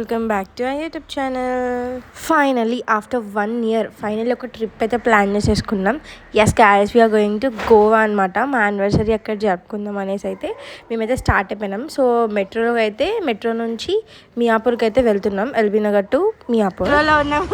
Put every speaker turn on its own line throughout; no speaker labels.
Welcome back to YouTube channel finally after one year finally ఒక trip అయితే plan చేసేసుకున్నాం. Yes guys we're going to Goa అనమాట మా anniversary అక్కడ జరుపుకుందాం అనేసి అయితే మేమైతే స్టార్ట్ అయిపోయినాం. సో మెట్రోలో అయితే మెట్రో నుంచి మియాపూర్కి అయితే వెళ్తున్నాం. ఎల్బీ నగర్ టు మియాపూర్.
మెట్రోలో ఉన్నాం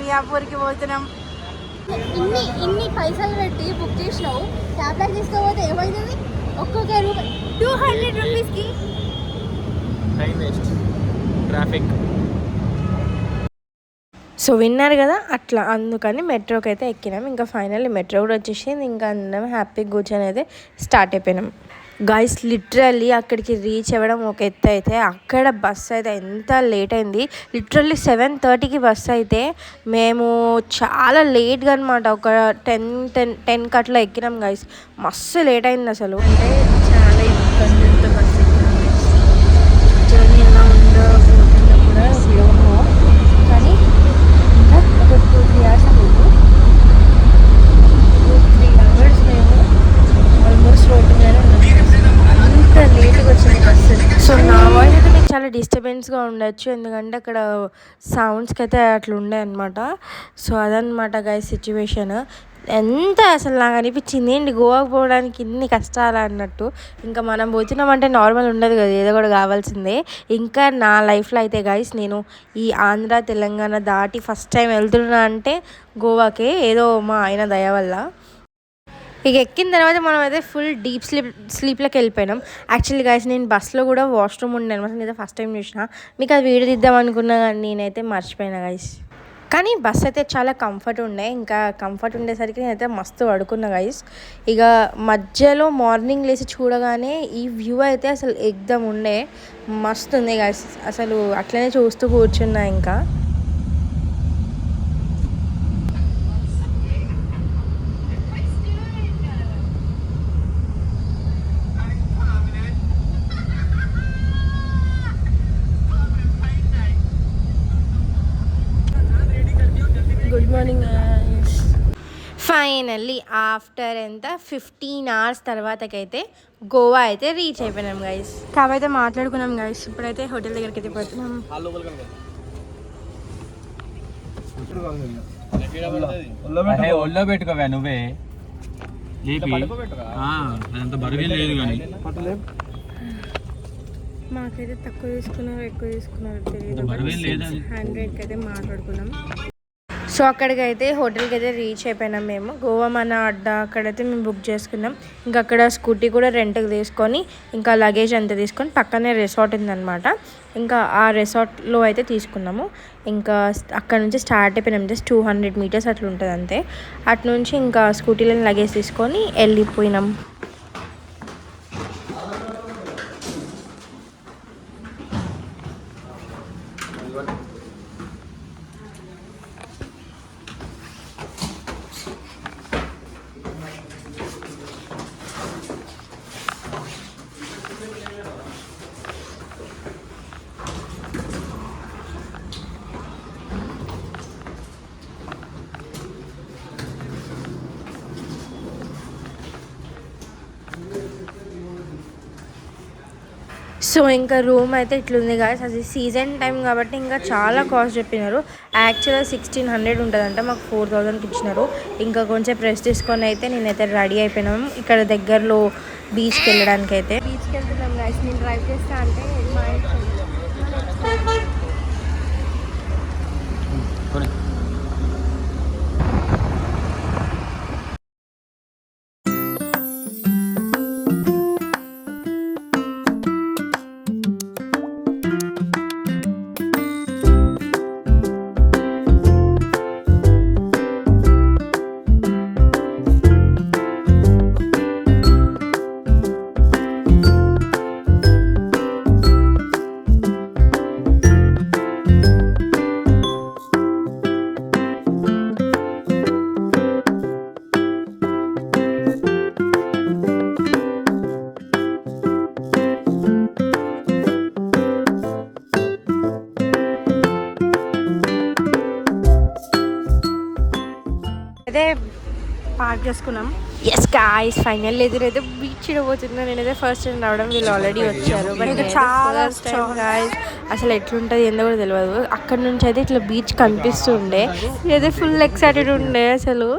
మియాపూర్కి పోతున్నాం.
ఇన్ని ఇన్ని పైసలు పెట్టి బుక్ చేసినావు. ఏమైతుంది? ఒక్కొక్క రూపాయి టూ హండ్రెడ్ రూపీస్కి
టైం వేస్ట్ ట్రాఫిక్.
సో విన్నారు కదా అట్లా అందుకని మెట్రోకి అయితే ఎక్కినాం. ఇంకా ఫైనల్లీ మెట్రో కూడా వచ్చేసింది. ఇంకా అందరం హ్యాపీగా కూర్చొని అయితే స్టార్ట్ అయిపోయినాం. గాయస్ లిటరల్లీ అక్కడికి రీచ్ అవ్వడం ఒక ఎత్తు అయితే అక్కడ బస్ అయితే ఎంత లేట్ అయింది. లిటరల్లీ సెవెన్ థర్టీకి బస్ అయితే మేము చాలా లేట్గా అనమాట ఒక టెన్ టెన్ టెన్కి అట్లా ఎక్కినాం గాయస్ మస్తు లేట్ అయింది అసలు. అంటే చాలా ఇబ్బందితో బస్ ఎక్కినాం జర్నీ ఎలా ఉండబోతుందో కూడా విడవము కానీ ఇంకా ఒక టూ త్రీ అవర్స్ అవ్వదు టూ త్రీ అవర్స్ మేము ఆల్మోస్ట్ రోడ్డు మీద ఉన్నాం అంత లేట్గా వచ్చింది బస్సు సో నా వాయిస్ అయితే మీకు చాలా డిస్టర్బెన్స్గా ఉండొచ్చు. ఎందుకంటే అక్కడ సౌండ్స్కి అయితే అట్లా ఉండే అనమాట సో అదనమాట గైస్ సిచ్యువేషన్ ఎంత అసలు నాకు అనిపించింది ఏంటి గోవాకు పోవడానికి ఇన్ని కష్టాలు అన్నట్టు. ఇంకా మనం పోతున్నామంటే నార్మల్ ఉండదు కదా ఏదో కూడా కావాల్సిందే. ఇంకా నా లైఫ్లో అయితే గైస్ నేను ఈ ఆంధ్ర తెలంగాణ దాటి ఫస్ట్ టైం వెళ్తున్నా అంటే గోవాకే ఏదో మా ఆయన దయ వల్ల. ఇక ఎక్కిన తర్వాత మనం అయితే ఫుల్ డీప్ స్లీప్ స్లీప్లోకి వెళ్ళిపోయినాం. యాక్చువల్లీ గాయస్ నేను బస్లో కూడా వాష్రూమ్ ఉండే అనమాట. నేను ఫస్ట్ టైం చూసిన. మీకు అది వీడియో తీద్దాం అనుకున్నా కానీ నేనైతే మర్చిపోయినా గైస్ కానీ బస్ అయితే చాలా కంఫర్ట్ ఉండే. ఇంకా కంఫర్ట్ ఉండేసరికి నేనైతే మస్తు పడుకున్నా గైస్ ఇక మధ్యలో మార్నింగ్ లేచి చూడగానే ఈ వ్యూ అయితే అసలు ఎగ్దమ్ ఉండే. మస్తు ఉంది గైస్ అసలు అట్లనే చూస్తూ కూర్చున్నా ఇంకా గుడ్ మార్నింగ్ ఫైనల్లీ ఆఫ్టర్ ఎంత? ఫిఫ్టీన్ అవర్స్ తర్వాతకైతే గోవా అయితే రీచ్ అయిపోయినాం గైస్ కాబైతే మాట్లాడుకున్నాం గైస్ ఇప్పుడైతే హోటల్ దగ్గరికి అయితే పోతున్నాం
ఒళ్ళో పెట్టుకోవా నువ్వే. లేపి ఆ, అదంత బరువే లేదు కానీ.
మాకైతే తక్కువ తీసుకున్నారు ఎక్కువ తీసుకున్నారు తెలియదు
బరువేం లేదా అది?
హండ్రెడ్కి అయితే మాట్లాడుకున్నాం. సో అక్కడికి అయితే హోటల్కి అయితే రీచ్ అయిపోయినాం మేము. గోవా మన అడ్డా అక్కడైతే మేము బుక్ చేసుకున్నాం. ఇంకా అక్కడ స్కూటీ కూడా రెంట్కి తీసుకొని ఇంకా లగేజ్ అంతా తీసుకొని పక్కనే రిసార్ట్ ఉందన్నమాట. ఇంకా ఆ రిసార్ట్లో అయితే తీసుకున్నాము. ఇంకా అక్కడ నుంచి స్టార్ట్ అయిపోయినాం. జస్ట్ టూ హండ్రెడ్ మీటర్స్ అట్లా ఉంటుంది అంతే. అటు నుంచి ఇంకా స్కూటీలో లగేజ్ తీసుకొని వెళ్ళిపోయినాం. సో ఇంకా రూమ్ అయితే ఇట్లుంది గాయస్ అది సీజన్ టైం కాబట్టి ఇంకా చాలా కాస్ట్ చెప్పినారు. యాక్చువల్గా సిక్స్టీన్ హండ్రెడ్ ఉంటుందంటే మాకు ఫోర్ థౌజండ్కి ఇచ్చినారు. ఇంకా కొంచెం ప్రెస్ తీసుకొని అయితే నేనైతే రెడీ అయిపోయినాము ఇక్కడ దగ్గరలో బీచ్కి వెళ్ళడానికి అయితే
చేసుకున్నాం.
ఎస్ గాయస్ ఫైనల్ ఎదురైతే బీచ్ పోతున్నా. నేనైతే ఫస్ట్ టైం రావడం వీళ్ళు ఆల్రెడీ వచ్చారు. బట్
చాలా
గాయస్ అసలు ఎట్లుంటుంది ఏందో కూడా తెలియదు అక్కడ నుంచి అయితే ఇట్లా బీచ్ కనిపిస్తుండే. ఇదైతే ఫుల్ ఎక్సైటెడ్ ఉండే అసలు.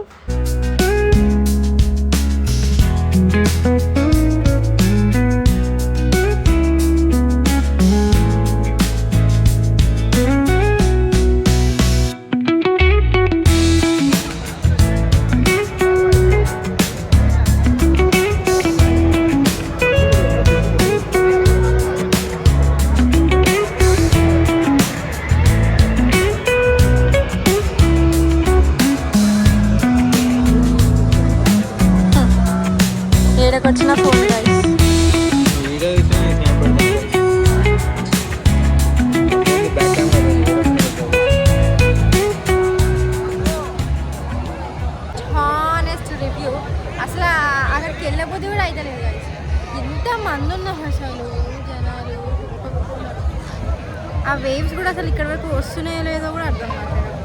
అక్కడికి వెళ్ళబోద్ది కూడా అయితే లేదు ఎంత మంది ఉన్నారు అసలు జనాలు. ఆ వేవ్స్ కూడా అసలు ఇక్కడ వరకు వస్తున్నాయో లేదో కూడా అర్థం కావట్లేదు.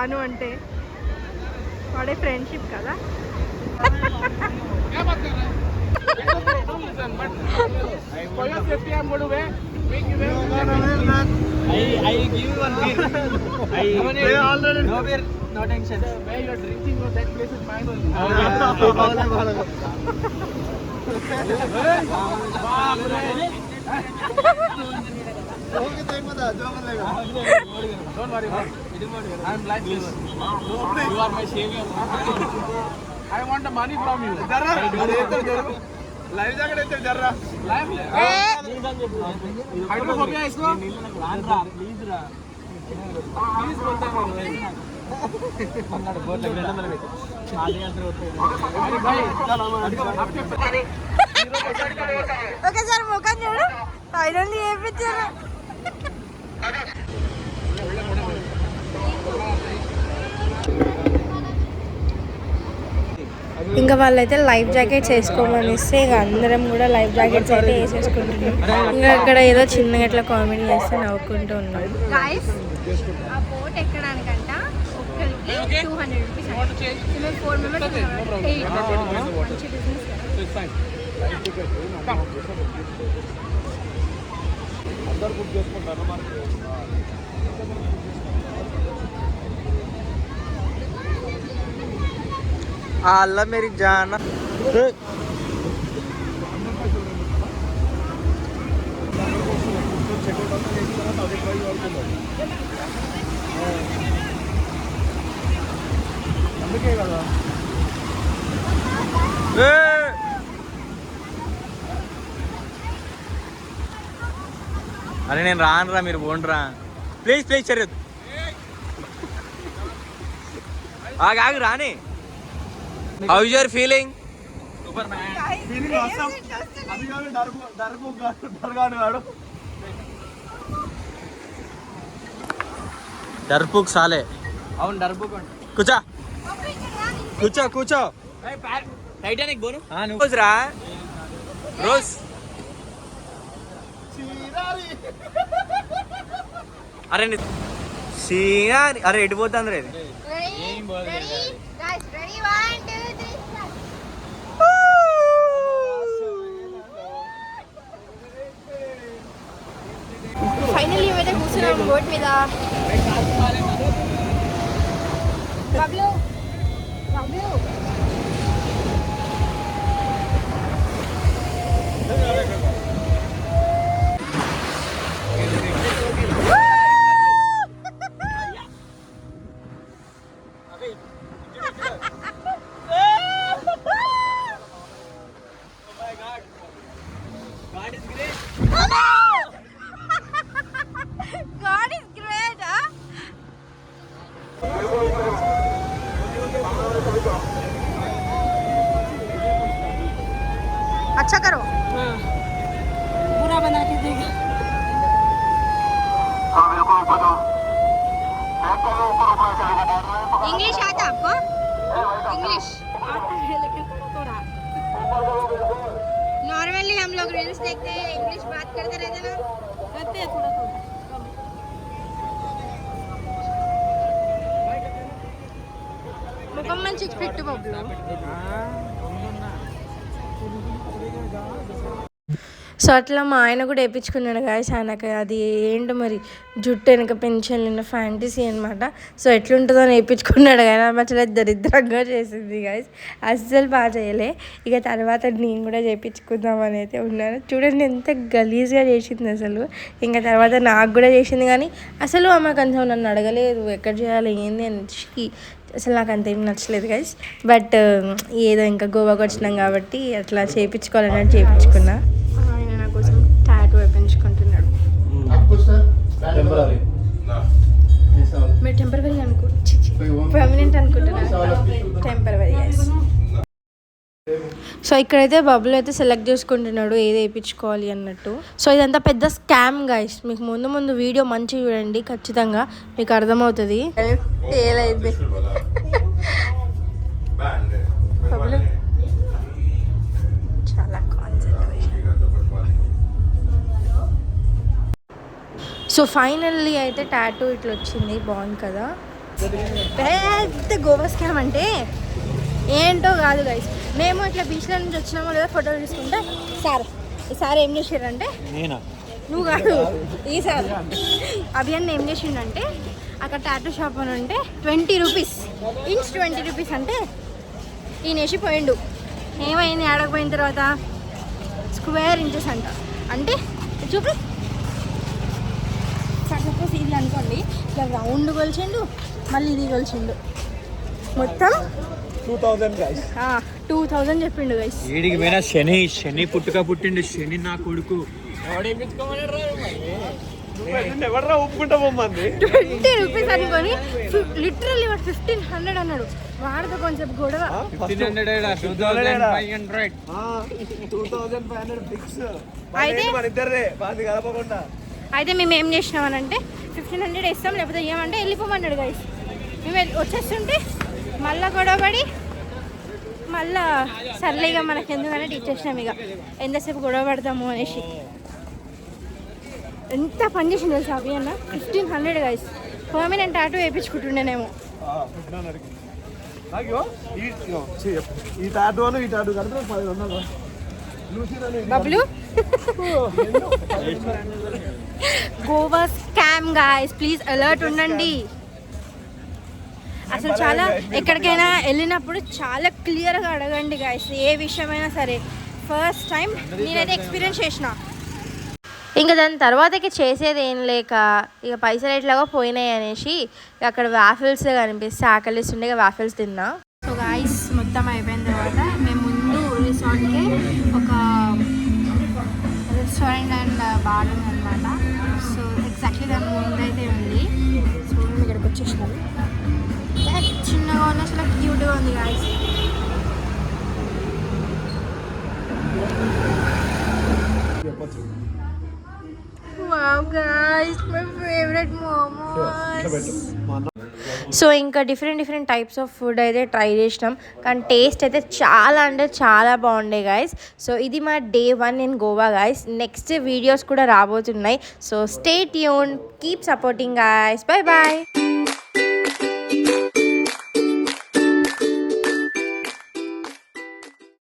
నీళ్ళకి రాను అంటే వాడే ఫ్రెండ్షిప్ కదా.
I want the money from you. Life jacket అయితే జర్రా లైవ్ హైడ్రోఫోబియా ఇసుకో ప్లీజ్ రా ప్లీజ్ బోల్తా అన్నాడు బోర్డు రెండు వందలు పెట్టి అదే అంటే
ఒకసారి ముఖం చూడు. ఫైనల్లీ చేయించారు
ఇంకా వాళ్ళైతే లైఫ్ జాకెట్స్ వేసుకోమని ఇస్తే ఇక అందరం కూడా లైఫ్ జాకెట్స్ అయితే వేసేసుకుంటున్నాం. ఇంకా అక్కడ ఏదో చిన్నగా ఇట్లా కామెడీ చేస్తే నవ్వుకుంటూ ఉన్నాం.
గాయస్ ఆ బోట్
అల్లా మేరీ జాన్ అరే నేను రానురా మీరు పోండిరా ప్లీజ్ ప్లీజ్ చర్యదు ఆగు ఆగు రాని హౌ యువర్ ఫీలింగ్ డర్పుక్ సాలే.
అవును డర్బు
కూర్చో. కూర్చో కూర్చో.
టైటానిక్ బోను
రోజు రా రోజ్. అరే నీ- సీనారి అరే ఎటు పోతుంది రే I'm
good with our. Pablo, Pablo. अच्छा करो। हाँ। बुरा बना के देगा। इंग्लिश
आता आपको?
इंग्लिश आती है लेकिन थोड़ा तो नॉर्मली हम लोग रील्स देखते हैं इंग्लिश बात करते रहते हैं ना। करते हैं थोड़ा थोड़ा।
मुकम्मल चीज़ फिट बबलू సో అట్లా మా ఆయన కూడా వేయించుకున్నాడు గాయస్ ఆయనకి అది ఏంటో మరి జుట్టు వెనక పెంచాలి ఫ్యాంటసీ అనమాట సో ఎట్లుంటుందో అని వేయించుకున్నాడు కానీ ఆమె అసలు దరిద్రంగా చేసింది గాయస్ అస్సలు బాగా చేయలే. ఇక తర్వాత నేను కూడా చేయించుకుందామని అయితే ఉన్నాను. చూడండి ఎంత గలీజ్గా చేసింది అసలు. ఇంకా తర్వాత నాకు కూడా చేసింది కానీ అసలు ఆమె కొంచెం నన్ను అడగలేదు. ఎక్కడ చేయాలి ఏంది అని అసలు నాకు అంత ఏం నచ్చలేదు గైస్ బట్ ఏదో ఇంకా గోవాకి వచ్చినాం కాబట్టి అట్లా చేయించుకోవాలన్నట్టు చేయించుకున్నా మీరు టెంపరీ అనుకో. పర్మనెంట్ అనుకుంటున్నారు టెంపరీ సో ఇక్కడైతే బబుల్ అయితే సెలెక్ట్ చేసుకుంటున్నాడు ఏది వేయించుకోవాలి అన్నట్టు. సో ఇదంతా పెద్ద స్కామ్ గైస్ మీకు ముందు ముందు వీడియో మంచి చూడండి ఖచ్చితంగా మీకు అర్థమవుతుంది. ఏలైంది సో ఫైనల్లీ అయితే టాటూ ఇట్లా వచ్చింది బాగుంది కదా. పెద్ద గోవా స్కామ్ అంటే ఏంటో కాదు గైస్ మేము ఇట్లా బీచ్లో నుంచి వచ్చినామో లేదా ఫోటోలు తీసుకుంటే సార్ ఈసారి ఏం చేసారంటే నువ్వు కాదు ఈసారి అభియాన్ ఏం చేసిండంటే అక్కడ టాటూ షాప్ అని ఉంటే twenty rupees inch twenty rupees అంటే ఈయన వేసి పోయిండు ఏమైంది ఆడకపోయిన తర్వాత? స్క్వేర్ ఇంచెస్ అంట. అంటే చూపి సపోజ్ ఇది అనుకోండి ఇట్లా రౌండ్ కొలిచిండు మళ్ళీ ఇది కొలిచిండు మొత్తం?
Two thousand guys
two thousand చెప్పిండు గైస్
వీడికి పోయిన శని శని పుట్టుక పుట్టిండు శని నా కొడుకు.
ట్వంటీ రూపీస్ అనుకొని లిటరల్లీ వాడు ఫిఫ్టీన్ హండ్రెడ్ అన్నాడు. వాడితో కొంచెం గొడవ. అయితే అయితే మేము ఏం చేసినామనంటే ఫిఫ్టీన్ హండ్రెడ్ ఇస్తాం లేకపోతే ఏమంటే వెళ్ళిపోమన్నాడు గైస్ మేము వచ్చేస్తుంటే మళ్ళా గొడవపడి మళ్ళా సర్లేగా మనకి ఎందుకనే ఇచ్చేసినాం ఇక. ఎంతసేపు గొడవ పడతాము అనేసి. ఎంత పని చేసింది తెలుసా అవి అన్న? Fifteen hundred guys permanent tattoo వేయించుకుంటుండేనేమో Bablu? Goa scam guys please alert ఉండండి. అసలు చాలా ఎక్కడికైనా వెళ్ళినప్పుడు చాలా క్లియర్గా అడగండి గాయస్ ఏ విషయమైనా సరే. ఫస్ట్ టైం నేనైతే ఎక్స్పీరియన్స్ చేసిన. ఇంకా దాని తర్వాతకి చేసేది ఏం లేక ఇక పైసలు ఎట్లాగో పోయినాయి అనేసి ఇక అక్కడ వాఫిల్స్ కనిపిస్తే ఆకలిస్తుండే ఇక వాఫిల్స్ తిన్నా. సో గాయస్ మొత్తం అయిపోయిన తర్వాత మేము ముందు రిసార్ట్కి ఒక రెస్టారెంట్ అండ్ బార్ దాని ముందు అయితే ఉంది. సో మేము ఇక్కడికి చిన్నగా ఉన్న అసలు క్యూట్గా ఉంది guys wow guys my favourite momos so ఇంకా different different types of food అయితే ట్రై చేసినాం. కానీ టేస్ట్ అయితే చాలా అంటే చాలా బాగుండే గాయస్ సో ఇది మా day one in Goa guys next videos కూడా రాబోతున్నాయి. So stay tune keep supporting guys bye bye